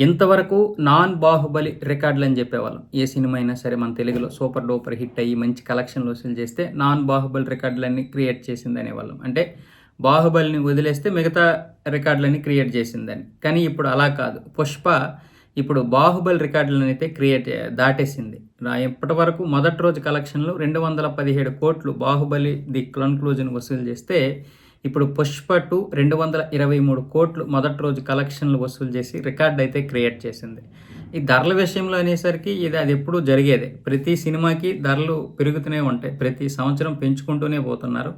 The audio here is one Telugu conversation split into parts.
ఇంతవరకు నాన్ బాహుబలి రికార్డులు అని చెప్పేవాళ్ళం. ఏ సినిమా అయినా సరే మన తెలుగులో సూపర్ డూపర్ హిట్ అయ్యి మంచి కలెక్షన్లు వసూలు చేస్తే నాన్ బాహుబలి రికార్డులన్నీ క్రియేట్ చేసింది అనేవాళ్ళం. అంటే బాహుబలిని వదిలేస్తే మిగతా రికార్డులన్నీ క్రియేట్ చేసిందని కానీ ఇప్పుడు అలా కాదు. పుష్ప ఇప్పుడు బాహుబలి రికార్డులను అయితే క్రియేట్ దాటేసింది. రా- ఇప్పటి వరకు మొదటి రోజు కలెక్షన్లు రెండు వందల పదిహేడు కోట్లు బాహుబలి ది కన్క్లూజన్ వసూలు చేస్తే ఇప్పుడు పుష్ప టూ రెండు వందల ఇరవై మూడు కోట్లు మొదటి రోజు కలెక్షన్లు వసూలు చేసి రికార్డ్ అయితే క్రియేట్ చేసింది. ఈ ధరల విషయంలో అనేసరికి ఇది అది ఎప్పుడూ జరిగేదే. ప్రతి సినిమాకి ధరలు పెరుగుతూనే ఉంటాయి. ప్రతి సంవత్సరం పెంచుకుంటూనే పోతున్నారు.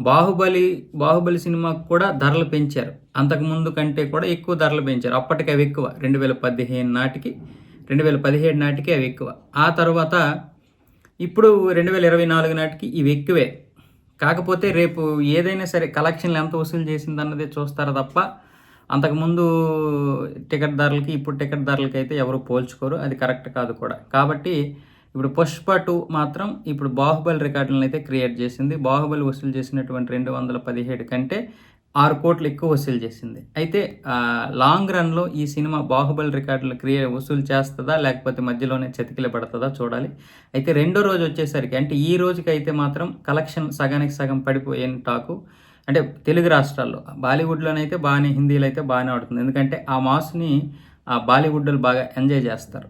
బాహుబలి బాహుబలి సినిమాకు కూడా ధరలు పెంచారు. అంతకుముందు కంటే కూడా ఎక్కువ ధరలు పెంచారు. అప్పటికి అవి ఎక్కువ. రెండు వేల పదిహేను నాటికి రెండు వేల పదిహేడు నాటికి అవి ఎక్కువ. ఆ తర్వాత ఇప్పుడు రెండు వేల ఇరవై నాలుగు నాటికి ఇవి ఎక్కువే. కాకపోతే రేపు ఏదైనా సరే కలెక్షన్లు ఎంత వసూలు చేసింది చూస్తారు తప్ప అంతకుముందు టికెట్ ధరలకి ఇప్పుడు టికెట్ ధరలకి అయితే ఎవరు పోల్చుకోరు అది కరెక్ట్ కాదు కూడా. కాబట్టి ఇప్పుడు పుష్ప టూ మాత్రం ఇప్పుడు బాహుబలి రికార్డులను అయితే క్రియేట్ చేసింది. బాహుబలి వసూలు చేసినటువంటి రెండు వందల పదిహేడు కంటే ఆరు కోట్లు ఎక్కువ వసూలు చేసింది. అయితే లాంగ్ రన్లో ఈ సినిమా బాహుబలి రికార్డులు క్రియే వసూలు చేస్తుందా లేకపోతే మధ్యలోనే చతికిల పడుతుందా చూడాలి. అయితే రెండో రోజు వచ్చేసరికి అంటే ఈ రోజుకైతే మాత్రం కలెక్షన్ సగానికి సగం పడిపోయిన టాకు. అంటే తెలుగు రాష్ట్రాల్లో బాలీవుడ్లోనైతే బాగానే హిందీలో అయితే బాగానే ఆడుతుంది. ఎందుకంటే ఆ మాస్ని ఆ బాలీవుడ్లో బాగా ఎంజాయ్ చేస్తారు.